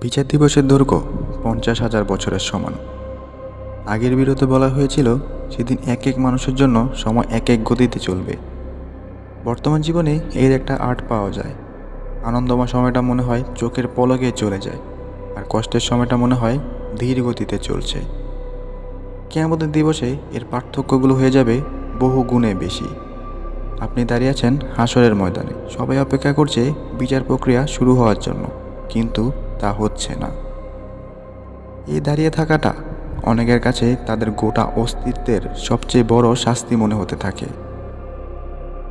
বিচার দিবসের দৈর্ঘ্য পঞ্চাশ হাজার বছরের সমান। আগের বিরতে বলা হয়েছিল, সেদিন এক এক মানুষের জন্য সময় এক এক গতিতে চলবে। বর্তমান জীবনে এর একটা আর্ট পাওয়া যায়। আনন্দময় সময়টা মনে হয় চোখের পলকে চলে যায়, আর কষ্টের সময়টা মনে হয় ধীর গতিতে চলছে। কেয়ামতের দিবসে এর পার্থক্যগুলো হয়ে যাবে বহু গুণে বেশি। আপনি দাঁড়িয়ে আছেন হাসরের ময়দানে। সবাই অপেক্ষা করছে বিচার প্রক্রিয়া শুরু হওয়ার জন্য। কিন্তু তা হচ্ছে না। এই দাঁড়িয়ে থাকাটা অনেকের কাছে তাদের গোটা অস্তিত্বের সবচেয়ে বড় শাস্তি মনে হতে থাকে।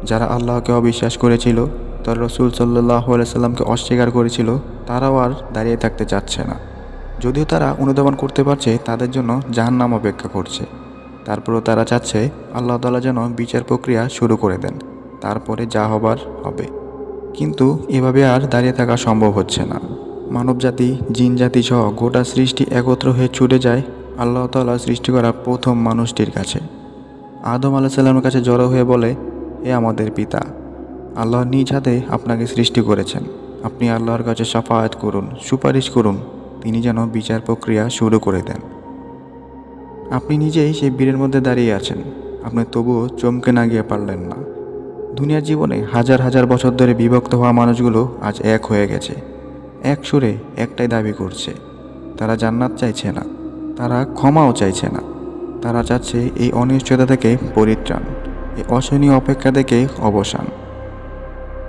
যারা আল্লাহকে অবিশ্বাস করেছিল, তার রসুল সাল্লাহ সাল্লামকে অস্বীকার করেছিল, তারাও আর দাঁড়িয়ে থাকতে চাচ্ছে না। যদিও তারা অনুধাবন করতে পারছে, তাদের জন্য জাহান্নাম অপেক্ষা করছে। তারপরেও তারা চাচ্ছে, আল্লাহ তালা যেন বিচার প্রক্রিয়া শুরু করে দেন, তারপরে যা হবার হবে। কিন্তু এভাবে আর দাঁড়িয়ে থাকা সম্ভব হচ্ছে না। মানবজাতি জিন জাতি সহ গোটা সৃষ্টি একত্র হয়ে ছুটে যায় আল্লাহ তাল্লাহ সৃষ্টি করা প্রথম মানুষটির কাছে। আদম আলাহ সাল্লামের কাছে জড়ো হয়ে বলে হে আমাদের পিতা, আল্লাহ নিজ হাতে আপনাকে সৃষ্টি করেছেন। আপনি আল্লাহর কাছে সাফায়াত করুন, সুপারিশ করুন, তিনি যেন বিচার প্রক্রিয়া শুরু করে দেন। আপনি নিজেই সেই বীরের মধ্যে দাঁড়িয়ে আছেন। আপনি তবুও চমকে না গিয়ে পারলেন না। দুনিয়ার জীবনে হাজার হাজার বছর ধরে বিভক্ত হওয়া মানুষগুলো আজ এক হয়ে গেছে। এক সুরে একটাই দাবি করছে, তারা জান্নাত চাইছে না, তারা ক্ষমাও চাইছে না। তারা চাচ্ছে এই অনিশ্চয়তা থেকে পরিত্রাণ, এই অসহনীয় অপেক্ষা থেকে অবসান।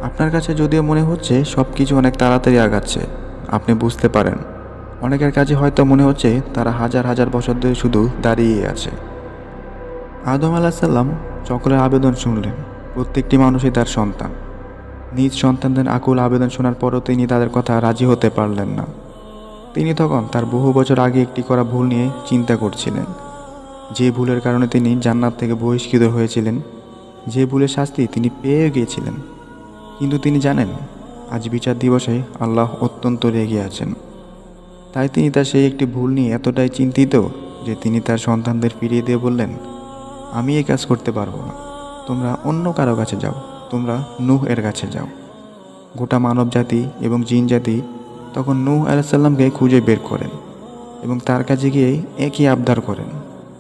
আপনার কাছে যদিও মনে হচ্ছে সব কিছু অনেক তাড়াতাড়ি আগাচ্ছে, আপনি বুঝতে পারেন। অনেকের কাছে হয়তো মনে হচ্ছে তারা হাজার হাজার বছর ধরে শুধু দাঁড়িয়ে আছে। আদম আলাহ সাল্লাম সকলের আবেদন শুনলেন, প্রত্যেকটি মানুষই তার সন্তান। নিজ সন্তানদের আকুল আবেদন শোনার পরও তিনি তাদের কথা রাজি হতে পারলেন না। তিনি তখন তার বহু বছর আগে একটি করা ভুল নিয়ে চিন্তা করছিলেন। যে ভুলের কারণে তিনি জান্নাত থেকে বহিষ্কৃত হয়েছিলেন, যে ভুলের শাস্তি তিনি পেয়ে গিয়েছিলেন। কিন্তু তিনি জানেন, আজ বিচার দিবসে আল্লাহ অত্যন্ত রেগে আছেন। তাই তিনি তার সেই একটি ভুল নিয়ে এতটাই চিন্তিত যে তিনি তার সন্তানদের ফিরিয়ে দিয়ে বললেন, আমি এই কাজ করতে পারব না। তোমরা অন্য কারও কাছে যাও। তোমরা নূহ এর কাছে যাও। গোটা মানব জাতি এবং জিন জাতি তখন নূহ আলাইসাল্লামকে খুঁজে বের করেন এবং তার কাছে গিয়ে একই আবদার করেন।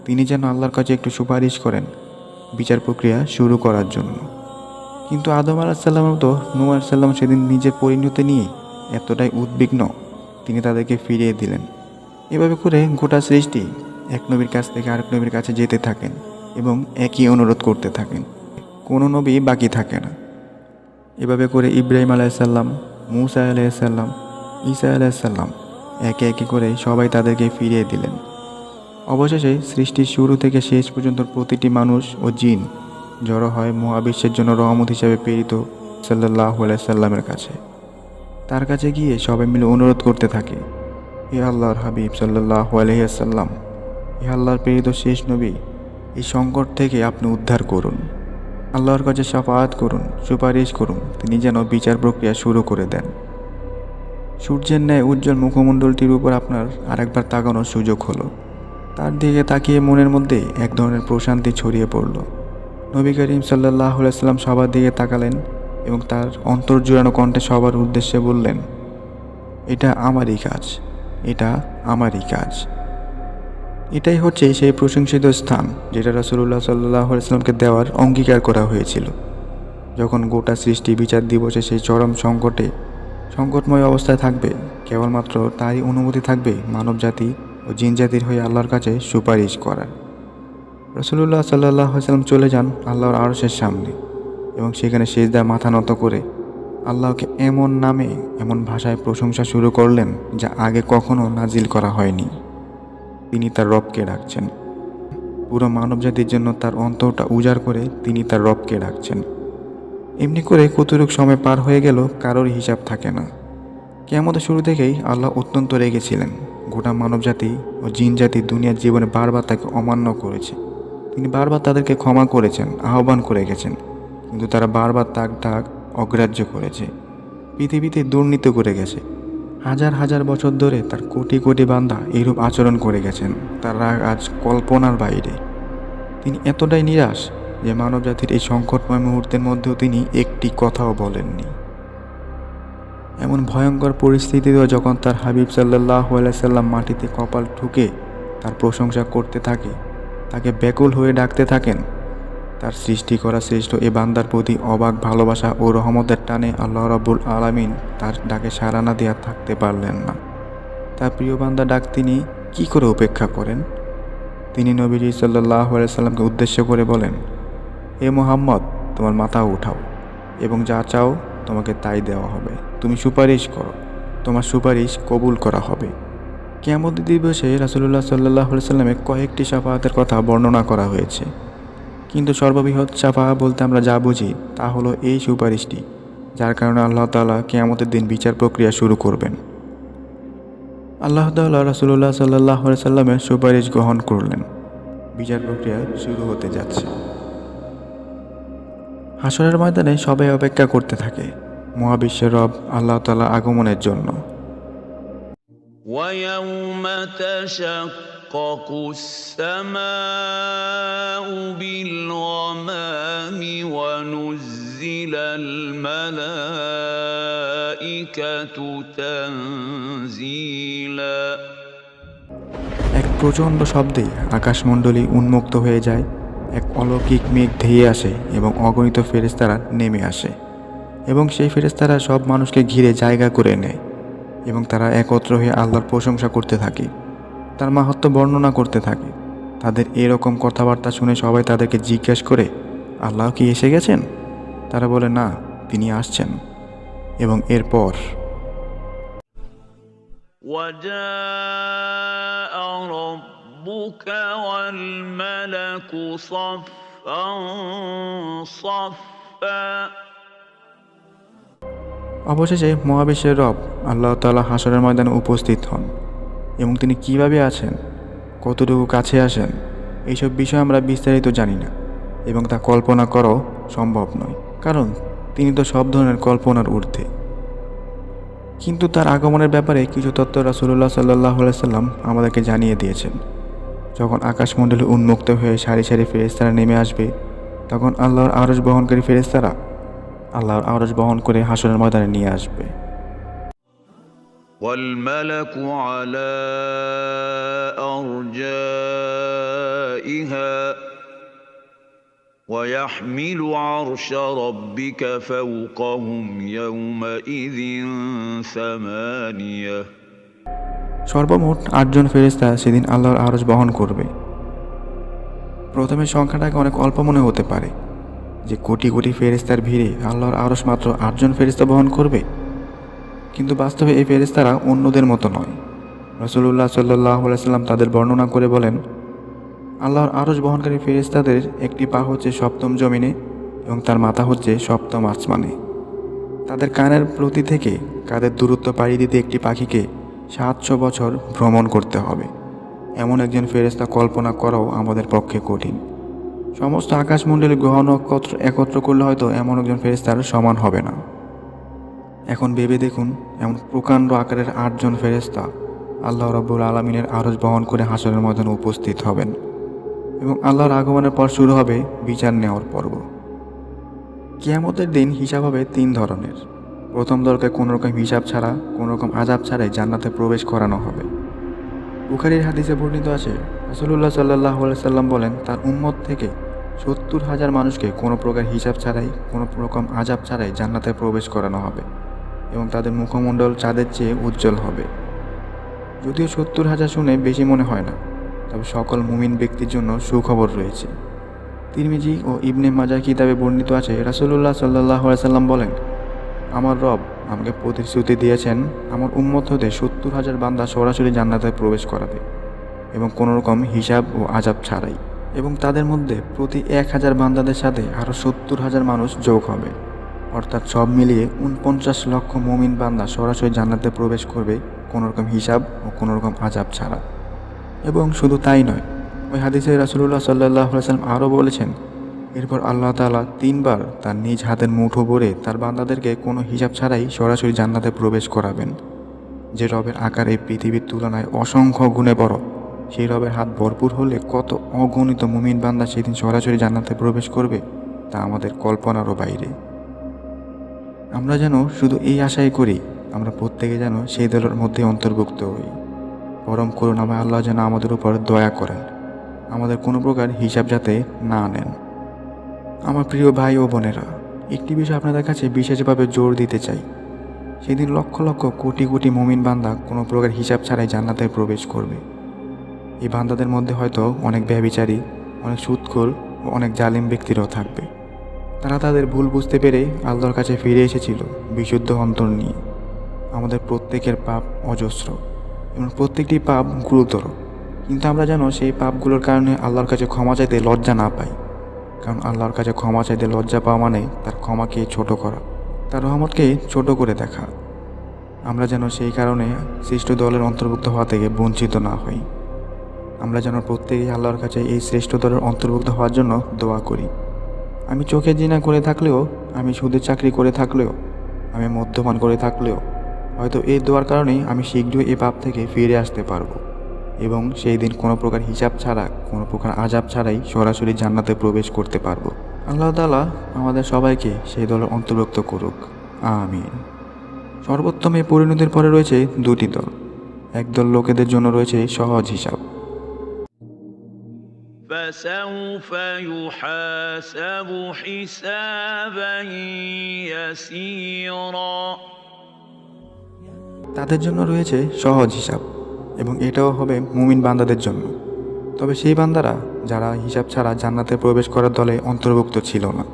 তিনি যেন আল্লাহর কাছে একটু সুপারিশ করেন বিচার প্রক্রিয়া শুরু করার জন্য। কিন্তু আদম আলাহিসাল্লামের মতো নূহ আলাইসাল্লাম সেদিন নিজের পরিণতি নিয়ে এতটাই উদ্বিগ্ন, তিনি তাদেরকে ফিরিয়ে দিলেন। এভাবে করে গোটা সৃষ্টি এক নবীর কাছ থেকে আরেক নবীর কাছে যেতে থাকেন এবং একই অনুরোধ করতে থাকেন। কোনো নবী বাকি থাকে না। এভাবে করে ইব্রাহিম আলাইসাল্লাম মুসা আলাইসাল্লাম ঈসা আলাইসাল্লাম একে একে করে সবাই তাদেরকে ফিরিয়ে দিলেন। অবশেষে সৃষ্টির শুরু থেকে শেষ পর্যন্ত প্রতিটি মানুষ ও জিন জড়ো হয় মহাবিশ্বের জন্য রহমত হিসাবে প্রেরিত সাল্লাহ সাল্লামের কাছে। তার কাছে গিয়ে সবাই মিলে অনুরোধ করতে থাকে, হে আল্লাহর হাবিব সাল্লাহ আলহিয়াসাল্লাম হে আল্লাহর প্রেরিত শেষ নবী, এই সংকট থেকে আপনি উদ্ধার করুন। আল্লাহর কাছে সাফায়াত করুন, সুপারিশ করুন, তিনি যেন বিচার প্রক্রিয়া শুরু করে দেন। সূর্যের ন্যায় উজ্জ্বল মুখমণ্ডলটির উপর আপনার আরেকবার তাকানোর সুযোগ হলো। তার দিকে তাকিয়ে মনের মধ্যে এক ধরনের প্রশান্তি ছড়িয়ে পড়ল। নবী করিম সাল্লাহ সাল্লাম সবার দিকে তাকালেন এবং তার অন্তর জুড়ানো কণ্ঠে সবার উদ্দেশ্যে বললেন, এটা আমারই কাজ, এটা আমারই কাজ। এটাই হচ্ছে সেই প্রশংসিত স্থান যেটা রাসুল্লাহ সাল্লাহ সাল্লামকে দেওয়ার অঙ্গীকার করা হয়েছিল। যখন গোটা সৃষ্টি বিচার দিবসে সেই চরম সংকটে, সংকটময় অবস্থায় থাকবে, কেবলমাত্র তারই অনুমতি থাকবে মানব জাতি ও জিন জাতির হয়ে আল্লাহর কাছে সুপারিশ করার। রসুল্লাহ সাল্লাহ সাল্লাম চলে যান আল্লাহর আরশের সামনে এবং সেখানে সেজদায় মাথা নত করে আল্লাহকে এমন নামে, এমন ভাষায় প্রশংসা শুরু করলেন যা আগে কখনো নাজিল করা হয়নি। তিনি তার রবকে ডাকছেন। পুরো মানবজাতির জন্য তার অন্তরটা উজাড় করে তিনি তার রবকে ডাকছেন। এমনি করে কতটুক সময় পার হয়ে গেল কারোর হিসাব থাকে না। কেমন শুরু থেকেই আল্লাহ অত্যন্ত রেগেছিলেন গোটা মানবজাতি ও জিন জাতি দুনিয়ার জীবনে বারবার তাকে অমান্য করেছে। তিনি বারবার তাদেরকে ক্ষমা করেছেন, আহ্বান করে গেছেন। কিন্তু তারা বারবার তাক ডাক অগ্রাহ্য করেছে। পৃথিবীতে দুর্নীতি করে গেছে। হাজার হাজার বছর ধরে তার কোটি কোটি বান্দা এইরূপ আচরণ করে গেছেন। তার রাগ আজ কল্পনার বাইরে। তিনি এতটাই নিরাশ যে মানবজাতির এই সংকটময় মুহূর্তের মধ্যেও তিনি একটি কথাও বলেননি। এমন ভয়ঙ্কর পরিস্থিতিতেও যখন তার হাবিব সাল্লাহ সাল্লাম মাটিতে কপাল ঠুকে তার প্রশংসা করতে থাকে, তাকে ব্যাকুল হয়ে ডাকতে থাকেন তার সৃষ্টি করা শ্রেষ্ঠ এ বান্দার প্রতি অবাক ভালোবাসা ও রহমতের টানে আল্লাহ রাব্বুল আলামিন তার ডাকে সাড়া না দেওয়া থাকতে পারলেন না। তার প্রিয় বান্দা ডাক তিনি কি করে উপেক্ষা করেন? তিনি নবীজি সাল্লাহ সাল্লামকে উদ্দেশ্য করে বলেন, এ মোহাম্মদ, তোমার মাথা উঠাও এবং যা চাও তোমাকে তাই দেওয়া হবে। তুমি সুপারিশ করো, তোমার সুপারিশ কবুল করা হবে। কেমন দিবসে রাসুলুল্লাহ সাল্লাহ সাল্লামে কয়েকটি সাফাহাতের কথা বর্ণনা করা হয়েছে। কিন্তু সর্ববৃহৎ সাফা বলতে আমরা যা বুঝি তা হলো এই সুপারিশটি যার কারণে আল্লাহ তাআলা কেয়ামতের দিন বিচার প্রক্রিয়া শুরু করবেন আল্লাহ তাআলা রাসুলুল্লাহ সাল্লাহ সাল্লামের সুপারিশ গ্রহণ করলেন বিচার প্রক্রিয়া শুরু হতে যাচ্ছে হাসরের ময়দানে সবাই অপেক্ষা করতে থাকে মহাবিশ্বের রব আল্লাহ তাআলা আগমনের জন্য ويوم تشقق السماء بالغمام এক প্রচণ্ড শব্দে আকাশমণ্ডলী উন্মুক্ত হয়ে যায়, এক অলৌকিক মেঘ ধেয়ে আসে এবং অগণিত ফেরেস্তারা নেমে আসে। এবং সেই ফেরেস্তারা সব মানুষকে ঘিরে জায়গা করে নেয় এবং তারা একত্র হয়ে আল্লাহর প্রশংসা করতে থাকে, তার মাহাত্ম বর্ণনা করতে থাকে। তাদের এরকম কথাবার্তা শুনে সবাই তাদেরকে জিজ্ঞেস করে, আল্লাহ কি এসে গেছেন? তারা বলে না তিনি আসছেন এবং এরপর وجاء ربك والملك صفا صفا অবশেষে মহাবিশ্বের রব আল্লাহ তাআলা হাসরের ময়দানে উপস্থিত হন এবং তিনি কিভাবে আছেন কতটুকু কাছে আসেন এইসব বিষয় আমরা বিস্তারিত জানি না এবং তা কল্পনা করাও সম্ভব নয় কারণ তিনি তো সব ধরনের কল্পনার ঊর্ধ্বে কিন্তু তার আগমনের ব্যাপারে কিছু তত্ত্ব রাসুল্লাহ সাল্লাহ সাল্লাম আমাদেরকে জানিয়ে দিয়েছেন যখন আকাশমণ্ডলী উন্মুক্ত হয়ে সারি সারি ফেরেস্তারা নেমে আসবে তখন আল্লাহর আরজ বহনকারী ফেরেস্তারা আল্লাহর আরজ বহন করে হাসনের ময়দানে নিয়ে আসবে والملك على أرجائها ويحمل عرش ربك فوقهم يومئذ ثمانية সর্বমোট আটজন ফেরেস্তা সেদিন আল্লাহর আরজ বহন করবে প্রথমে সংখ্যাটাকে অনেক অল্প মনে হতে পারে যে কোটি কোটি ফেরেস্তার ভিড়ে আল্লাহর আরস মাত্র আটজন ফেরেস্তা বহন করবে কিন্তু বাস্তবে এই ফেরেস্তারা অন্যদের মতো নয় রসুল্লাহ সাল্লাহ সাল্লাম তাদের বর্ণনা করে বলেন আল্লাহর আরস বহনকারী ফেরেস্তাদের একটি পা হচ্ছে সপ্তম জমিনে এবং তার মাথা হচ্ছে সপ্তম আসমানে। তাদের কানের প্রতি থেকে কাদের দূরত্ব পাড়ি দিতে একটি পাখিকে সাতশো বছর ভ্রমণ করতে হবে। এমন একজন ফেরেস্তা কল্পনা করাও আমাদের পক্ষে কঠিন। সমস্ত আকাশমণ্ডলী গ্রহ নক্ষত্র একত্র করলে হয়তো এমন একজন ফেরেস্তার সমান হবে না। এখন ভেবে দেখুন, এমন প্রকাণ্ড আকারের আটজন ফেরেস্তা আল্লাহ রব্বুল আলমিনের আরজ বহন করে হাসনের ময়দানে উপস্থিত হবেন। এবং আল্লাহর আগমনের পর শুরু হবে বিচার নেওয়ার পর্ব। কিয়ামতের দিন হিসাব হবে তিন ধরনের। প্রথম দলকে কোনো রকম হিসাব ছাড়া, কোনো রকম আজাব ছাড়াই জান্নাতে প্রবেশ করানো হবে। বুখারির হাদিসে বর্ণিত আছে, রাসুলুল্লাহ সাল্লাহ সাল্লাম বলেন, তার উম্মত থেকে সত্তর হাজার মানুষকে কোনো প্রকার হিসাব ছাড়াই, কোনো রকম আজাব ছাড়াই জান্নাতে প্রবেশ করানো হবে এবং তাদের মুখমণ্ডল চাঁদের চেয়ে উজ্জ্বল হবে। যদিও সত্তর হাজার শুনে বেশি মনে হয় না তবে সকল মুমিন ব্যক্তির জন্য সুখবর রয়েছে। তিরমিজি ও ইবনে মাজা কিতাবে বর্ণিত আছে, রাসুলুল্লাহ সাল্লাহ সাল্লাম বলেন, আমার রব আমাকে প্রতিশ্রুতি দিয়েছেন, আমার উম্মত হতে সত্তর হাজার বান্দা সরাসরি জান্নাতে প্রবেশ করাবে এবং কোনো রকম হিসাব ও আজাব ছাড়াই। এবং তাদের মধ্যে প্রতি এক হাজার বান্দাদের সাথে আরও সত্তর হাজার মানুষ যোগ হবে। অর্থাৎ সব মিলিয়ে উনপঞ্চাশ লক্ষ মমিন বান্দা সরাসরি জান্নাতে প্রবেশ করবে কোনো রকম হিসাব ও কোনো রকম আজাব ছাড়া। এবং শুধু তাই নয়, ওই হাদিসে রাসুলুল্লাহ সাল্লাহ সাল্লাম আরও বলেছেন, এরপর আল্লাহ তাআলা তিনবার তার নিজ হাতের মুঠো ভরে তার বান্দাদেরকে কোনো হিসাব ছাড়াই সরাসরি জান্নাতে প্রবেশ করাবেন। যে রবের আকার এই পৃথিবীর তুলনায় অসংখ্য গুণে বড়, সেই রবের হাত ভরপুর হলে কত অগণিত মুমিন বান্দা সেদিন সরাসরি জান্নাতে প্রবেশ করবে, তা আমাদের কল্পনারও বাইরে। আমরা যেন শুধু এই আশাই করি, আমরা প্রত্যেকে যেন সেই দলের মধ্যে অন্তর্ভুক্ত হই। পরম করুণাময় আল্লাহ যেন আমাদের উপর দয়া করেন। আমাদের কোনো প্রকার হিসাব যাতে না নেন। আমার প্রিয় ভাই ও বোনেরা, একটি বিষয় আপনাদের কাছে বিশেষভাবে জোর দিতে চাই। সেদিন লক্ষ লক্ষ কোটি কোটি মুমিন বান্দা কোনো প্রকার হিসাব ছাড়াই জান্নাতে প্রবেশ করবে। এই বান্দাদের মধ্যে হয়তো অনেক ব্যবিচারী অনেক সুৎখোর ও অনেক জালিম ব্যক্তিরাও থাকবে। তারা তাদের ভুল বুঝতে পেরে আল্লাহর কাছে ফিরে এসেছিল বিশুদ্ধ অন্তর নিয়ে। আমাদের প্রত্যেকের পাপ অজস্র। এবং প্রত্যেকটি পাপ গুরুতর। কিন্তু আমরা যেন সেই পাপগুলোর কারণে আল্লাহর কাছে ক্ষমা চাইতে লজ্জা না পাই। কারণ আল্লাহর কাছে ক্ষমা চাইতে লজ্জা পাওয়া মানে তার ক্ষমাকে ছোট করা, তার রহমতকে ছোট করে দেখা। আমরা যেন সেই কারণে সৃষ্ট দলের অন্তর্ভুক্ত হওয়া থেকে বঞ্চিত না হই। আমরা যেন প্রত্যেকেই আল্লাহর কাছে এই শ্রেষ্ঠ দলের অন্তর্ভুক্ত হওয়ার জন্য দোয়া করি। আমি চোখে জিনা করে থাকলেও, আমি সুদের চাকরি করে থাকলেও, আমি মদ্যপান করে থাকলেও হয়তো এই দোয়ার কারণেই আমি শীঘ্রই এই পাপ থেকে ফিরে আসতে পারবো এবং সেই দিন কোনো প্রকার হিসাব ছাড়া কোনো প্রকার আজাব ছাড়াই সরাসরি জান্নাতে প্রবেশ করতে পারবো আল্লাহ তালা আমাদের সবাইকে সেই দলের অন্তর্ভুক্ত করুক আমিন সর্বোত্তম এই পরিণতির পরে রয়েছে দুটি দল একদল লোকেদের জন্য রয়েছে সহজ হিসাব فسوف يحاسب حسابا يسيرا তাদের জন্য রয়েছে সহজ হিসাব, এবং এটাও হবে মুমিন বান্দাদের জন্য। তবে সেই বান্দারা, যারা হিসাব ছাড়া জান্নাতে প্রবেশ করার দলে অন্তর্ভুক্ত ছিল না,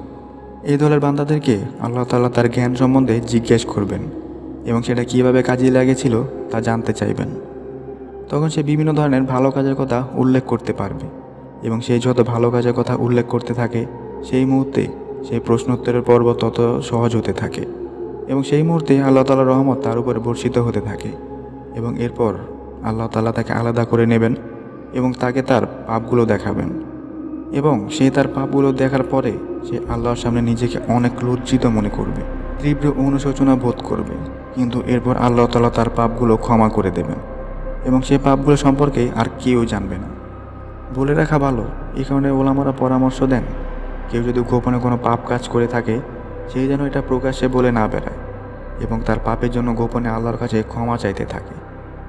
এই দলের বান্দাদেরকে আল্লাহ তাআলা তার জ্ঞান সম্বন্ধে জিজ্ঞেস করবেন, এবং সেটা কীভাবে কাজে লাগেছিল তা জানতে চাইবেন। তখন সে বিভিন্ন ধরনের ভালো কাজের কথা উল্লেখ করতে পারবে, এবং সেই যত ভালো কাজের কথা উল্লেখ করতে থাকে, সেই মুহূর্তে সেই প্রশ্নোত্তরের পর্ব তত সহজ হতে থাকে। এবং সেই মুহূর্তে আল্লাহ তালার রহমত তার উপরে বর্ষিত হতে থাকে এবং এরপর আল্লাহ তালা তাকে আলাদা করে নেবেন এবং তাকে তার পাপগুলো দেখাবেন। এবং সে তার পাপগুলো দেখার পরে সে আল্লাহর সামনে নিজেকে অনেক লজ্জিত মনে করবে, তীব্র অনুশোচনা বোধ করবে। কিন্তু এরপর আল্লাহ তালা তার পাপগুলো ক্ষমা করে দেবেন এবং সে পাপগুলো সম্পর্কে আর কেউ জানবে না। বলে রাখা ভালো এই কারণে ওলামারা পরামর্শ দেন, কেউ যদি গোপনে কোনো পাপ কাজ করে থাকে সেই যেন এটা প্রকাশ্যে বলে না বেড়ায় এবং তার পাপের জন্য গোপনে আল্লাহর কাছে ক্ষমা চাইতে থাকে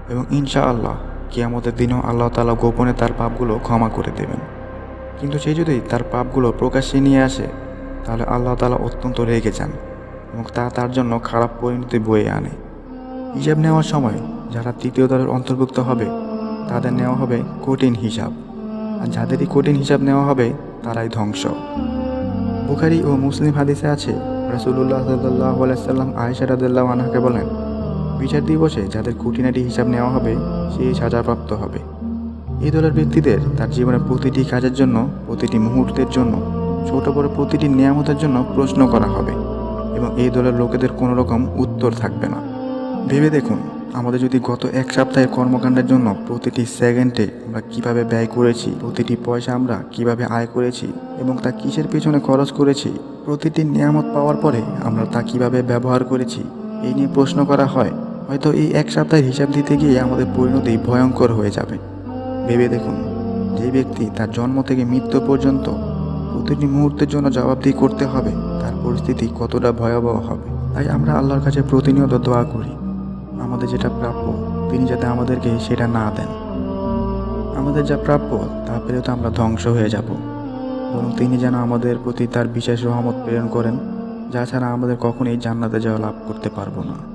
এবং ইনশা আল্লাহ কিয়ামতের দিনও আল্লাহ তালা গোপনে তার পাপগুলো ক্ষমা করে দেবেন। কিন্তু সে যদি তার পাপগুলো প্রকাশ্যে নিয়ে আসে, তাহলে আল্লাহ তালা অত্যন্ত রেগে যান এবং তা তার জন্য খারাপ পরিণতি বয়ে আনে। হিসাব নেওয়ার সময় যারা তৃতীয় দলের অন্তর্ভুক্ত হবে, তাদের নেওয়া হবে কঠিন হিসাব। আর যাদেরই কঠিন হিসাব নেওয়া হবে, তারাই ধ্বংস। বুখারি ও মুসলিম হাদিসে আছে রাসুল্লাহ সাল্লাহ আলাইসাল্লাম আয়েশা রাদুল্লাহ আনহাকে বলেন, বিচার দিবসে যাদের খুঁটিনাটি হিসাব নেওয়া হবে, সে সাজাপ্রাপ্ত হবে। এই দলের ব্যক্তিদের তার জীবনের প্রতিটি কাজের জন্য, প্রতিটি মুহূর্তের জন্য, ছোট বড় প্রতিটি নিয়ামতের জন্য প্রশ্ন করা হবে এবং এই দলের লোকেদের কোনো রকম উত্তর থাকবে না। ভেবে দেখুন আমাদের যদি গত এক সপ্তাহের কর্মকাণ্ডের জন্য প্রতিটি সেকেন্ডে আমরা কীভাবে ব্যয় করেছি, প্রতিটি পয়সা আমরা কীভাবে আয় করেছি এবং তা কিসের পেছনে খরচ করেছি, প্রতিটি নিয়ামত পাওয়ার পরে আমরা তা কীভাবে ব্যবহার করেছি, এই নিয়ে প্রশ্ন করা হয়। হয়তো এই এক সপ্তাহের হিসাব দিতে গিয়ে আমাদের পরিণতি ভয়ঙ্কর হয়ে যাবে। ভেবে দেখুন, যে ব্যক্তি তার জন্ম থেকে মৃত্যু পর্যন্ত প্রতিটি মুহূর্তের জন্য জবাবদিহি করতে হবে, তার পরিস্থিতি কতটা ভয়াবহ হবে। তাই আমরা আল্লাহর কাছে প্রতিনিয়ত দোয়া করি। আমাদের যেটা প্রাপ্য, তিনি যাতে আমাদেরকে সেটা না দেন। আমাদের যা প্রাপ্য, তা পেলে তো আমরা ধ্বংস হয়ে যাব। এবং তিনি যেন আমাদের প্রতি তার বিশেষ রহমত প্রেরণ করেন, যা ছাড়া আমাদের কখনোই জান্নাতে যাওয়া লাভ করতে পারব না।